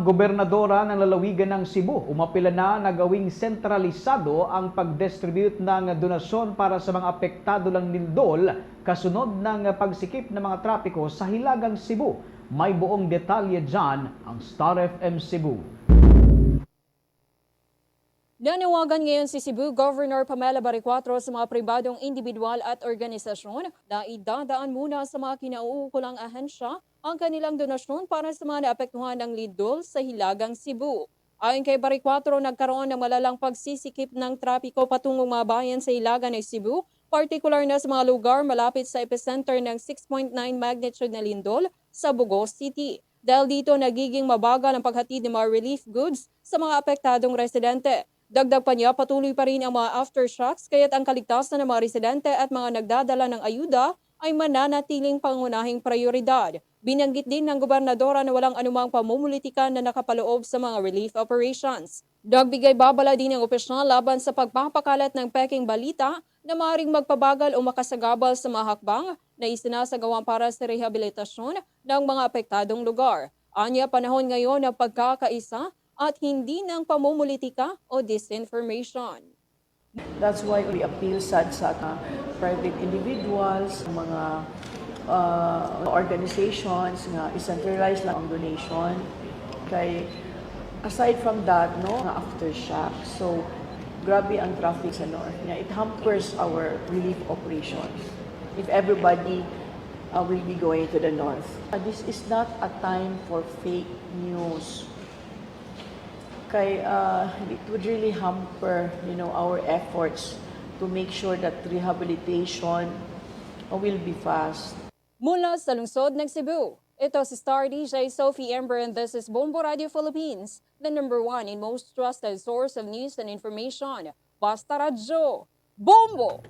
Gobernadora ng lalawigan ng Cebu, umapila na na gawing sentralisado ang pag-distribute ng donasyon para sa mga apektado ng lindol kasunod ng pagsikip ng mga trapiko sa Hilagang Cebu. May buong detalye dyan ang Star FM Cebu. Nanawagan ngayon si Cebu Governor Pamela Baricuatro sa mga pribadong individual at organisasyon na idadaan muna sa mga kinauukulang ahensya ang kanilang donasyon para sa mga naapektuhan ng lindol sa Hilagang Cebu. Ayon kay Baricuatro, nagkaroon ng malalang pagsisikip ng trapiko patungong mga bayan sa Hilagan ng Cebu, partikular na sa mga lugar malapit sa epicenter ng 6.9 magnitude na lindol sa Bugos City. Dahil dito nagiging mabagal ang paghatid ng mga relief goods sa mga apektadong residente. Dagdag pa niya, patuloy pa rin ang mga aftershocks kaya't ang kaligtasan ng mga residente at mga nagdadala ng ayuda ay mananatiling pangunahing prioridad. Binanggit din ng gobernadora na walang anumang pamumulitikan na nakapaloob sa mga relief operations. Dagbigay babala din ng opisyonal laban sa pagpapakalat ng peking balita na maaaring magpabagal o makasagabal sa mga hakbang na isinasagawa para sa rehabilitasyon ng mga apektadong lugar. Anya panahon ngayon ng pagkakaisa at hindi ng pamumulitika o disinformation. That's why we appeal sa uh, private individuals, mga uh, organizations nga i-centralize lang ang donation. Kay aside from that, no, nga aftershock. So grabe ang traffic sa north. Nga, it hampers our relief operations. If everybody uh, will be going to the north. Uh, this is not a time for fake news kay uh, it would really hamper you know our efforts to make sure that rehabilitation will be fast Mula sa lungsod ng Cebu, ito si Star DJ Sophie Ember and this is Bombo Radio Philippines, the number one and most trusted source of news and information. Basta Radyo, Bombo!